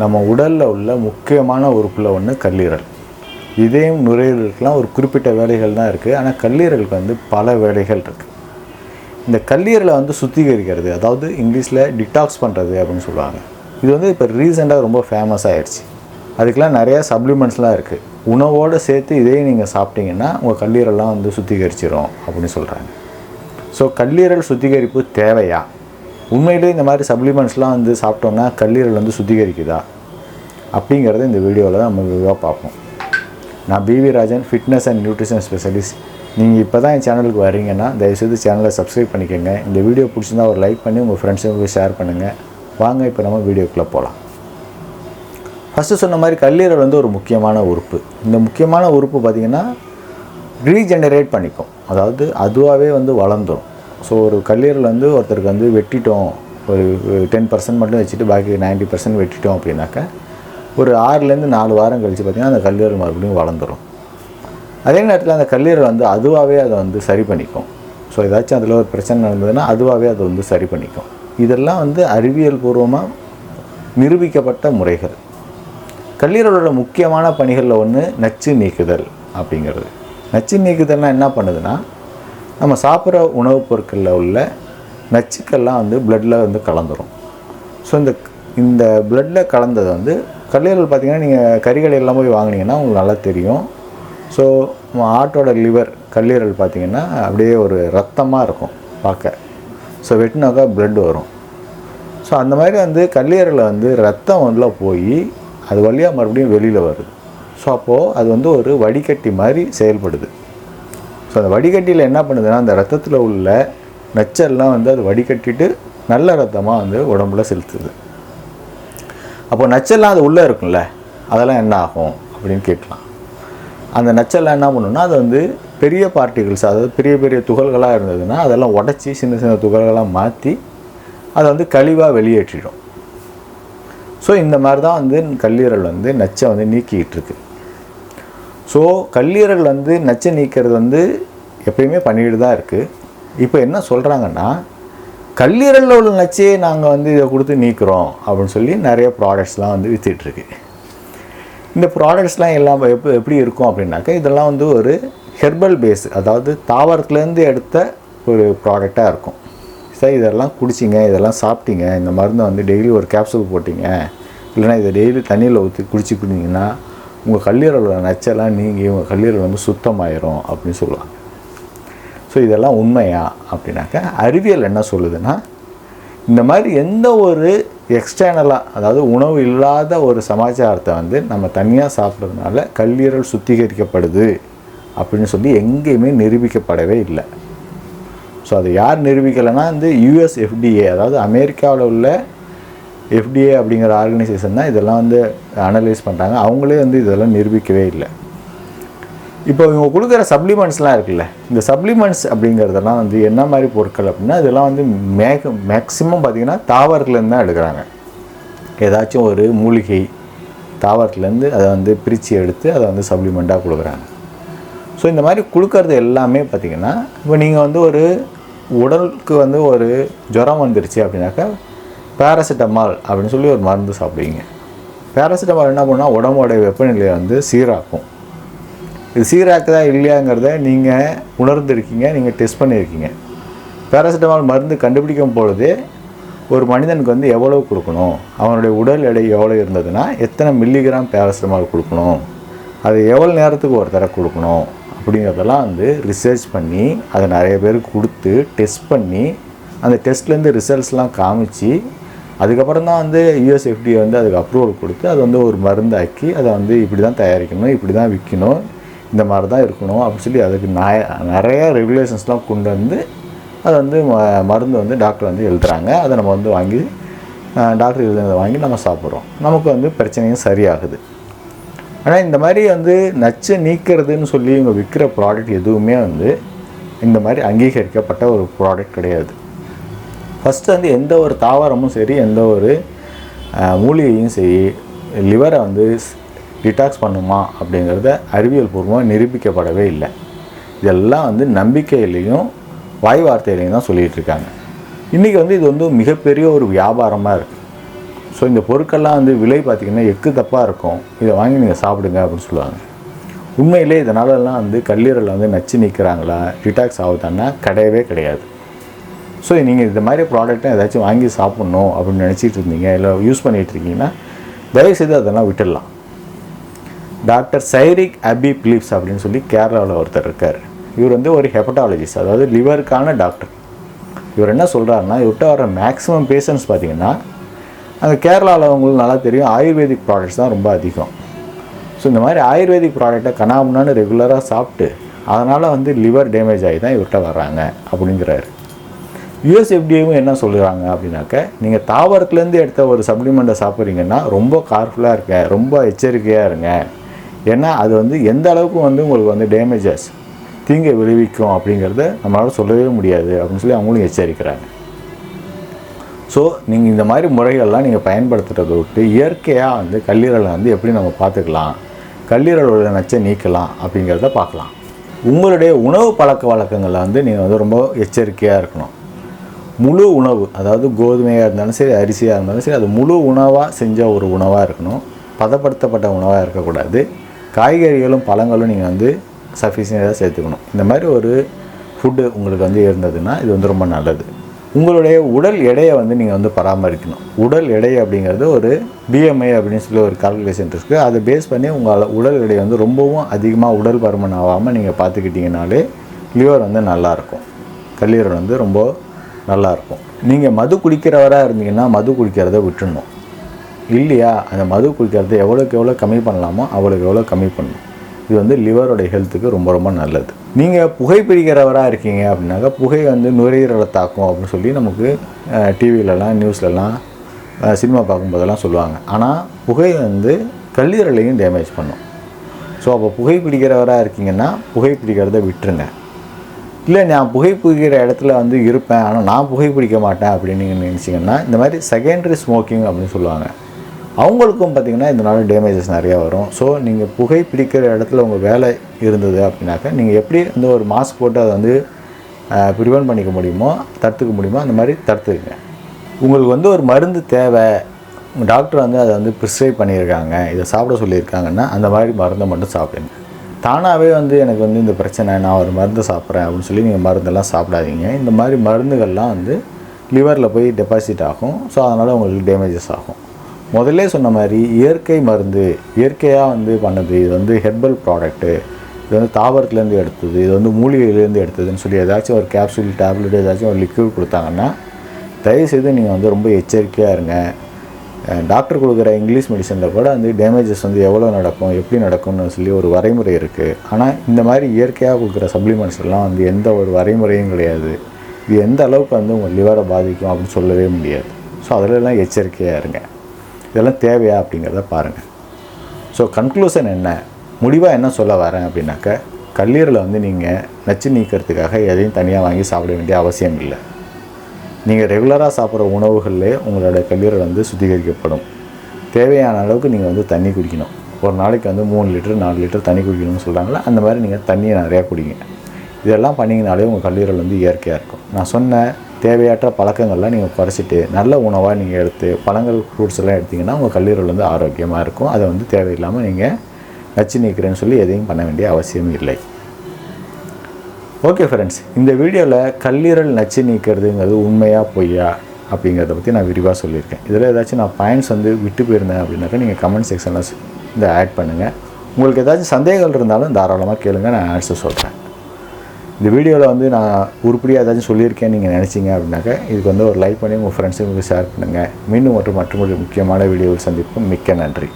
நம்ம உடலில் உள்ள முக்கியமான உறுப்பில் ஒன்று கல்லீரல். இதயம் நுரையீரலுக்கெலாம் ஒரு குறிப்பிட்ட வேலைகள் தான் இருக்குது ஆனால் கல்லீரலுக்கு வந்து பல வேலைகள் இருக்குது இந்த கல்லீரலை வந்து சுத்திகரிக்கிறது அதாவது இங்கிலீஷில் டிடாக்ஸ் பண்ணுறது அப்படின்னு சொல்லுவாங்க. இது வந்து இப்போ ரீசெண்டாக ரொம்ப ஃபேமஸ் ஆகிடுச்சு அதுக்கெலாம் நிறைய சப்ளிமெண்ட்ஸ்லாம் இருக்குது உணவோடு சேர்த்து இதே நீங்கள் சாப்பிட்டீங்கன்னா உங்கள் கல்லீரலாம் வந்து சுத்திகரிச்சிரும் அப்படின்னு சொல்கிறாங்க ஸோ கல்லீரல் சுத்திகரிப்பு தேவையா? உண்மையிலேயே இந்த மாதிரி சப்ளிமெண்ட்ஸ்லாம் வந்து சாப்பிட்டோம்னா கல்லீரல் வந்து சுத்திகரிக்குதா? அப்படிங்கிறத இந்த வீடியோவில் நம்ம விரிவாக பார்ப்போம். நான் PV Rajan fitness and nutrition specialist நீங்கள் இப்போ தான் என் சேனலுக்கு வரீங்கன்னா தயவுசெய்து சேனலை சப்ஸ்கிரைப் பண்ணிக்கோங்க. இந்த வீடியோ பிடிச்சிருந்தா ஒரு லைக் பண்ணி உங்கள் ஃப்ரெண்ட்ஸுங்களுக்கு ஷேர் பண்ணுங்கள் வாங்க இப்போ நம்ம வீடியோக்குள்ளே போகலாம் ஃபஸ்ட்டு சொன்ன மாதிரி கல்லீரல் வந்து ஒரு முக்கியமான உறுப்பு. இந்த முக்கியமான உறுப்பு பார்த்திங்கன்னா ரீஜெனரேட் பண்ணிக்கும். அதாவது அதுவாகவே வந்து வளர்ந்துடும் ஸோ ஒரு கல்லீரல் வந்து ஒருத்தருக்கு வந்து வெட்டிட்டோம். ஒரு டென் பர்சன்ட் மட்டும் வச்சுட்டு பாக்கி 90% பர்சன்ட் வெட்டிட்டோம் அப்படின்னாக்கா ஒரு ஆறுலேருந்து நாலு வாரம் கழித்து பார்த்திங்கன்னா அந்த கல்லீரல் மறுபடியும் வளர்ந்துடும் அதே நேரத்தில் அந்த கல்லீரல் வந்து அதுவாகவே அதை வந்து சரி பண்ணிக்கும். ஸோ ஏதாச்சும் அதில் ஒரு பிரச்சனை நடந்ததுன்னா அதுவாகவே அதை வந்து சரி பண்ணிக்கும். இதெல்லாம் வந்து அறிவியல் பூர்வமாக நிரூபிக்கப்பட்ட முறைகள். கல்லீரலோட முக்கியமான பணிகளில் ஒன்று நச்சு நீக்குதல் அப்படிங்கிறது. நச்சு நீக்குதல்னால் என்ன பண்ணுதுன்னா நம்ம சாப்பிட்ற உணவுப் பொருட்களில் உள்ள நச்சுக்கள்லாம் வந்து பிளட்டில் வந்து கலந்துரும். ஸோ இந்த இந்த பிளட்டில் கலந்தது வந்து கல்லீரல் பார்த்தீங்கன்னா நீங்கள் கறிகடையெல்லாம் போய் வாங்கினீங்கன்னா உங்களுக்கு நல்லா தெரியும். ஸோ ஆட்டோட லிவர் கல்லீரல் பார்த்திங்கன்னா அப்படியே ஒரு ரத்தமாக இருக்கும் பார்க்க. ஸோ வெட்டினாக்கா பிளட் வரும். ஸோ அந்த மாதிரி வந்து கல்லீரலில் வந்து ரத்தம் உள்ள போய் அது வழியாக மறுபடியும் வெளியில் வருது. ஸோ அப்போது அது வந்து ஒரு வடிகட்டி மாதிரி செயல்படுது. ஸோ அந்த வடிகட்டியில் என்ன பண்ணுதுன்னா அந்த ரத்தத்தில் உள்ள நச்செல்லாம் வந்து அது வடிகட்டிட்டு நல்ல ரத்தமாக வந்து உடம்புல செலுத்துது. அப்போ நச்செல்லாம் அது உள்ளே இருக்கும்ல அதெல்லாம் என்ன ஆகும் அப்படின்னு கேட்கலாம். அந்த நச்செல்லாம் என்ன பண்ணுன்னா அது வந்து பெரிய பார்ட்டிகிள்ஸ் அதாவது பெரிய பெரிய துகள்களாக இருந்ததுன்னா அதெல்லாம் உடச்சி சின்ன சின்ன துகள்களாக மாற்றி அதை வந்து கழிவாக வெளியேற்றிடும். ஸோ இந்த மாதிரி தான் வந்து கல்லீரல் வந்து நச்சை வந்து நீக்கிக்கிட்டு இருக்கு. ஸோ கல்லீரல் வந்து நச்சை நீக்கிறது வந்து எப்பயுமே பண்ணிட்டு தான் இருக்குது இப்போ என்ன சொல்கிறாங்கன்னா கல்லீரலில் உள்ள நச்சையே நாங்கள் வந்து இதை கொடுத்து நீக்கிறோம் அப்படின்னு சொல்லி நிறைய ப்ராடக்ட்ஸ்லாம் வந்து விற்றுட்ருக்கு இந்த ப்ராடக்ட்ஸ்லாம் எல்லாம் எப்போ எப்படி இருக்கும் அப்படின்னாக்கா இதெல்லாம் வந்து ஒரு ஹெர்பல் பேஸ் அதாவது தாவரத்துலேருந்து எடுத்த ஒரு ப்ராடக்டாக இருக்கும். சார் இதெல்லாம் குடிச்சிங்க இதெல்லாம் சாப்பிட்டீங்க இந்த மருந்தை வந்து டெய்லி ஒரு கேப்சூல் போட்டிங்க இல்லைன்னா இதை டெய்லி தண்ணியில் ஊற்றி குடிச்சு குடிங்கன்னா உங்கள் கல்லீரலோட நச்செல்லாம் நீங்கி உங்கள் கல்லீரல் வந்து சுத்தமாயிரும் அப்படின்னு சொல்லுவாங்க. ஸோ இதெல்லாம் உண்மையா? அப்படின்னாக்கா அறிவியல் என்ன சொல்லுதுன்னா இந்த மாதிரி எந்த ஒரு எக்ஸ்டர்னலாக அதாவது உணவு இல்லாத ஒரு சமாச்சாரத்தை வந்து நம்ம தனியாக சாப்பிட்றதுனால கல்லீரல் சுத்திகரிக்கப்படுது அப்படின்னு சொல்லி எங்கேயுமே நிரூபிக்கப்படவே இல்லை. ஸோ அதை யார் நிரூபிக்கலைன்னா வந்து யூஎஸ் எஃப்டிஏ அதாவது அமெரிக்காவில் உள்ள எஃப்டிஏ அப்படிங்கிற ஆர்கனைசேஷன் தான் இதெல்லாம் வந்து அனலைஸ் பண்ணுறாங்க அவங்களே வந்து இதெல்லாம் நிரூபிக்கவே இல்லை. இப்போ இவங்க கொடுக்குற சப்ளிமெண்ட்ஸ்லாம் இருக்குல்ல இந்த சப்ளிமெண்ட்ஸ் அப்படிங்கிறதெல்லாம் வந்து என்ன மாதிரி பொருட்கள் அப்படின்னா இதெல்லாம் வந்து மேக மேக்ஸிமம் பார்த்திங்கன்னா தாவரத்துலேருந்து தான் எடுக்கிறாங்க. ஏதாச்சும் ஒரு மூலிகை தாவரத்துலேருந்து அதை வந்து பிரித்து எடுத்து அதை வந்து சப்ளிமெண்ட்டாக கொடுக்குறாங்க. ஸோ இந்த மாதிரி கொடுக்கறது எல்லாமே பார்த்திங்கன்னா இப்போ நீங்கள் வந்து ஒரு உடலுக்கு வந்து ஒரு ஜுரம் வந்துருச்சு அப்படின்னாக்கா பேராசிட்டமால் அப்படின்னு சொல்லி ஒரு மருந்து சாப்பிடுவீங்க. பேராசிட்டமால் என்ன பண்ணால் உடம்போடைய வெப்பநிலையை வந்து சீராக்கும். இது சீராக்குதா இல்லையாங்கிறத நீங்கள் உணர்ந்திருக்கீங்க நீங்கள் டெஸ்ட் பண்ணியிருக்கீங்க. பேராசிட்டமால் மருந்து கண்டுபிடிக்கும் பொழுது ஒரு மனிதனுக்கு வந்து எவ்வளோ கொடுக்கணும்? அவனுடைய உடல் எடை எவ்வளோ இருந்ததுன்னா எத்தனை மில்லிகிராம் பேராசிட்டமால் கொடுக்கணும்? அது எவ்வளோ நேரத்துக்கு ஒரு தடவை கொடுக்கணும்? அப்படிங்கிறதெல்லாம் வந்து ரிசர்ச் பண்ணி அதை நிறைய பேருக்கு கொடுத்து டெஸ்ட் பண்ணி அந்த டெஸ்ட்லேருந்து ரிசல்ட்ஸ்லாம் காமிச்சு அதுக்கப்புறம் தான் வந்து யூஎஸ்எஃப்டியை வந்து அதுக்கு அப்ரூவல் கொடுத்து அதை வந்து ஒரு மருந்தாக்கி அதை வந்து இப்படி தான் தயாரிக்கணும் இப்படி தான் விற்கணும் இந்த மாதிரி தான் இருக்கணும் அப்படின்னு சொல்லி அதுக்கு நாய நிறையா ரெகுலேஷன்ஸ்லாம் கொண்டு வந்து அதை வந்து ம- மருந்து வந்து டாக்டர் வந்து எழுதுறாங்க. அதை நம்ம வந்து வாங்கி டாக்டர் எழுதுனதை வாங்கி நம்ம சாப்பிட்றோம். நமக்கு வந்து பிரச்சனையும் சரியாகுது. ஆனால் இந்த மாதிரி வந்து நச்சை நீக்கிறதுன்னு சொல்லி இவங்க விற்கிற ப்ராடக்ட் எதுவுமே வந்து இந்த மாதிரி அங்கீகரிக்கப்பட்ட ஒரு ப்ராடக்ட் கிடையாது. ஃபஸ்ட்டு வந்து எந்த ஒரு தாவரமும் சரி எந்த ஒரு மூலிகையும் சரி லிவரை வந்து டிடாக்ஸ் பண்ணுமா அப்படிங்கிறத அறிவியல் பூர்வமாக நிரூபிக்கப்படவே இல்லை. இதெல்லாம் வந்து நம்பிக்கையிலையும் வாய் வார்த்தையிலையும் தான் சொல்லிகிட்டு இருக்காங்க. இன்றைக்கி வந்து இது வந்து மிகப்பெரிய ஒரு வியாபாரமாக இருக்குது ஸோ இந்த பொருட்கள்லாம் வந்து விலை பார்த்திங்கன்னா எக்கு தப்பாக இருக்கும். இதை வாங்கி நீங்கள் சாப்பிடுங்க அப்படின்னு சொல்லுவாங்க. உண்மையிலே இதனாலலாம் வந்து கல்லீரலில் வந்து நச்சு நிற்கிறாங்களா டிடாக்ஸ் ஆகுதான்னா கிடையவே கிடையாது. ஸோ நீங்கள் இந்த மாதிரி ப்ராடக்ட்டை ஏதாச்சும் வாங்கி சாப்பிட்ணும் அப்படின்னு நினச்சிட்டு இருந்தீங்க இல்லை யூஸ் பண்ணிகிட்டு இருக்கீங்கன்னா தயவுசெய்து அதெல்லாம் விட்டுடலாம். டாக்டர் சைரிக் அபி பிலிப்ஸ் அப்படின்னு சொல்லி கேரளாவில் ஒருத்தர் இருக்கார். இவர் வந்து ஒரு ஹெப்படாலஜிஸ்ட் அதாவது லிவருக்கான டாக்டர் இவர் என்ன சொல்கிறாருன்னா இவர்கிட்ட வர மேக்ஸிமம் பேஷண்ட்ஸ் பார்த்தீங்கன்னா அங்கே கேரளாவில் அவங்களுக்கு நல்லா தெரியும் ஆயுர்வேதிக் ப்ராடக்ட்ஸ் தான் ரொம்ப அதிகம். ஸோ இந்த மாதிரி ஆயுர்வேதிக் ப்ராடக்டை கனாமுனான்னு ரெகுலராக சாப்பிட்டு அதனால் வந்து லிவர் டேமேஜ் ஆகி தான் இவர்கிட்ட வர்றாங்க அப்படிங்கிறாரு. யூஎஸ்எஃப்டிஏவும் என்ன சொல்கிறாங்க அப்படின்னாக்க நீங்கள் தாவரத்துலேருந்து எடுத்த ஒரு சப்ளிமெண்ட்டை சாப்பிட்றீங்கன்னா ரொம்ப கார்ஃபுல்லாக இருங்க ரொம்ப எச்சரிக்கையாக இருங்க. ஏன்னா அது வந்து எந்த அளவுக்கு வந்து உங்களுக்கு வந்து டேமேஜஸ் தீங்கை விளைவிக்கும் அப்படிங்கிறத நம்மளால் சொல்லவே முடியாது அப்படின்னு சொல்லி அவங்களும் எச்சரிக்கிறாங்க. ஸோ நீங்கள் இந்த மாதிரி முறைகள்லாம் நீங்கள் பயன்படுத்துகிறத விட்டு இயற்கையாக வந்து கல்லீரலை வந்து எப்படி நம்ம பார்த்துக்கலாம்? கல்லீரலோட நச்சை நீக்கலாம் அப்படிங்கிறத பார்க்கலாம். உங்களுடைய உணவு பழக்க வழக்கங்களில் வந்து நீங்கள் வந்து ரொம்ப எச்சரிக்கையாக இருக்கணும். முழு உணவு அதாவது கோதுமையாக இருந்தாலும் சரி அரிசியாக இருந்தாலும் சரி அது முழு உணவாக செஞ்ச ஒரு உணவாக இருக்கணும். பதப்படுத்தப்பட்ட உணவாக இருக்கக்கூடாது. காய்கறிகளும் பழங்களும் நீங்கள் வந்து சஃபிஷியண்டாக சேர்த்துக்கணும். இந்த மாதிரி ஒரு ஃபுட்டு உங்களுக்கு வந்து இருந்ததுன்னா இது வந்து ரொம்ப நல்லது. உங்களுடைய உடல் எடையை வந்து நீங்கள் வந்து பராமரிக்கணும். உடல் எடை அப்படிங்கிறது ஒரு பிஎம்ஐ அப்படின்னு சொல்லி ஒரு கால்குலேஷன் இருக்குது அதை பேஸ் பண்ணி உங்கள் உடல் எடை வந்து ரொம்பவும் அதிகமாக உடல் பருமன் ஆகாமல் நீங்கள் பார்த்துக்கிட்டிங்கனாலே லிவர் வந்து நல்லாயிருக்கும் கல்லீரல் வந்து ரொம்ப நல்லாயிருக்கும் நீங்கள் மது குடிக்கிறவராக இருந்தீங்கன்னா மது குடிக்கிறத விட்டுடணும் இல்லையா? அந்த மது குடிக்கிறத எவ்வளோக்கு எவ்வளோ கம்மி பண்ணலாமோ அவ்வளோக்கு எவ்வளோ கம்மி பண்ணணும். இது வந்து லிவரோட ஹெல்த்துக்கு ரொம்ப ரொம்ப நல்லது. நீங்கள் புகைப்பிடிக்கிறவராக இருக்கீங்க அப்படின்னாக்கா புகை வந்து நுரையீரலை தாக்கும் அப்படின்னு சொல்லி நமக்கு டிவிலலாம் நியூஸ்லலாம் சினிமா பார்க்கும்போதெல்லாம் சொல்லுவாங்க. ஆனால் புகை வந்து கல்லீரலையும் டேமேஜ் பண்ணும். ஸோ அப்போ புகைப்பிடிக்கிறவராக இருக்கீங்கன்னா புகைப்பிடிக்கிறத விட்டுருங்க. இல்லை நான் புகைப்பிடிக்கிற இடத்துல வந்து இருப்பேன் ஆனால் நான் புகைப்பிடிக்க மாட்டேன் அப்படின்னு நீங்கள் நினச்சிங்கன்னா இந்த மாதிரி செகண்டரி ஸ்மோக்கிங் அப்படின்னு சொல்லுவாங்க. அவங்களுக்கும் பார்த்திங்கன்னா இதனால டேமேஜஸ் நிறையா வரும். ஸோ நீங்கள் புகை பிடிக்கிற இடத்துல உங்கள் வேலை இருந்தது அப்படின்னாக்கா நீங்கள் எப்படி வந்து ஒரு மாஸ்க் போட்டு அதை வந்து ப்ரிவென்ட் பண்ணிக்க முடியுமோ தடுத்துக்க முடியுமோ அந்த மாதிரி தடுத்துக்குங்க. உங்களுக்கு வந்து ஒரு மருந்து தேவை. டாக்டர் வந்து அதை வந்து ப்ரிஸ்கிரைப் பண்ணியிருக்காங்க. இதை சாப்பிட சொல்லியிருக்காங்கன்னா அந்த மாதிரி மருந்தை மட்டும் சாப்பிடுங்க. தானாகவே வந்து எனக்கு வந்து இந்த பிரச்சனை நான் ஒரு மருந்து சாப்பிட்றேன் அப்படின்னு சொல்லி நீங்கள் மருந்தெல்லாம் சாப்பிடாதீங்க. இந்த மாதிரி மருந்துகள்லாம் வந்து லிவரில் போய் டெபாசிட் ஆகும். ஸோ அதனால் உங்களுக்கு டேமேஜஸ் ஆகும். முதல்ல சொன்ன மாதிரி இயற்கை மருந்து இயற்கையாக வந்து பண்ணது இது வந்து ஹெர்பல் ப்ராடக்ட்டு இது வந்து தாவரத்துலேருந்து எடுத்தது இது வந்து மூலிகையிலேருந்து எடுத்ததுன்னு சொல்லி ஏதாச்சும் ஒரு கேப்சூல் டேப்லெட் ஏதாச்சும் ஒரு லிக்விட் கொடுத்தாங்கன்னா தயவுசெய்து நீங்கள் வந்து ரொம்ப எச்சரிக்கையாக இருங்க. டாக்டர் கொடுக்குற இங்கிலீஷ் மெடிசனில் கூட வந்து டேமேஜஸ் வந்து எவ்வளோ நடக்கும் எப்படி நடக்கும்னு சொல்லி ஒரு வரைமுறை இருக்குது ஆனால் இந்த மாதிரி இயற்கையாக கொடுக்குற சப்ளிமெண்ட்ஸ்லாம் வந்து எந்த ஒரு வரைமுறையும் கிடையாது. இது எந்த அளவுக்கு வந்து உங்கள் லிவரை பாதிக்கும் அப்படின்னு சொல்லவே முடியாது. ஸோ அதிலெல்லாம் எச்சரிக்கையாக இருங்க. இதெல்லாம் தேவையா அப்படிங்கிறத பாருங்கள் ஸோ கன்க்ளூஷன் என்ன? முடிவாக என்ன சொல்ல வரேன் அப்படின்னாக்க கல்லீரலை வந்து நீங்கள் நச்சு நீக்கிறதுக்காக எதையும் தனியாக வாங்கி சாப்பிட வேண்டிய அவசியம் இல்லை. நீங்கள் ரெகுலராக சாப்பிட்ற உணவுகளிலே உங்களோட கல்லீரல் வந்து சுத்திகரிக்கப்படும். தேவையான அளவுக்கு நீங்கள் வந்து தண்ணி குடிக்கணும். ஒரு நாளைக்கு வந்து மூணு லிட்டர் நாலு லிட்டர் தண்ணி குடிக்கணும்னு சொல்கிறாங்களே அந்த மாதிரி நீங்கள் தண்ணியை நிறையா குடிங்க. இதெல்லாம் பண்ணிங்கனாலே உங்கள் கல்லீரல் வந்து இயற்கையாக இருக்கும். நான் சொன்ன தேவையற்ற பழக்கங்கள்லாம் நீங்கள் குறைச்சிட்டு நல்ல உணவாக நீங்கள் எடுத்து பழங்கள் ஃப்ரூட்ஸ் எல்லாம் எடுத்திங்கன்னா உங்கள் கல்லீரல் வந்து ஆரோக்கியமாக இருக்கும். அதை வந்து தேவையில்லாமல் நீங்கள் நச்சு நீக்கிறேன்னு சொல்லி எதையும் பண்ண வேண்டிய அவசியம் இல்லை. ஓகே ஃப்ரெண்ட்ஸ் இந்த வீடியோவில் கல்லீரல் நச்சு நீக்கிறதுங்கிறது உண்மையாக பொய்யா அப்படிங்கிறத பற்றி நான் விரிவாக சொல்லியிருக்கேன். இதில் ஏதாச்சும் நான் பாயிண்ட்ஸ் வந்து விட்டு போயிருந்தேன் அப்படின்னாக்கா நீங்கள் கமெண்ட் செக்ஷனில் இதை ஆட் பண்ணுங்கள் உங்களுக்கு ஏதாச்சும் சந்தேகங்கள் இருந்தாலும் தாராளமாக கேளுங்க நான் ஆன்சர் சொல்கிறேன் இந்த வீடியோவில் வந்து நான் உருப்படியாக ஏதாச்சும் சொல்லியிருக்கேன் நீங்கள் நினச்சிங்க அப்படின்னாக்க இதுக்கு வந்து ஒரு லைக் பண்ணி உங்கள் ஃப்ரெண்ட்ஸுங்களுக்கு ஷேர் பண்ணுங்கள் மீண்டும் மற்றும் மற்றொரு முக்கியமான வீடியோவில் சந்திப்போம். மிக்க நன்றி.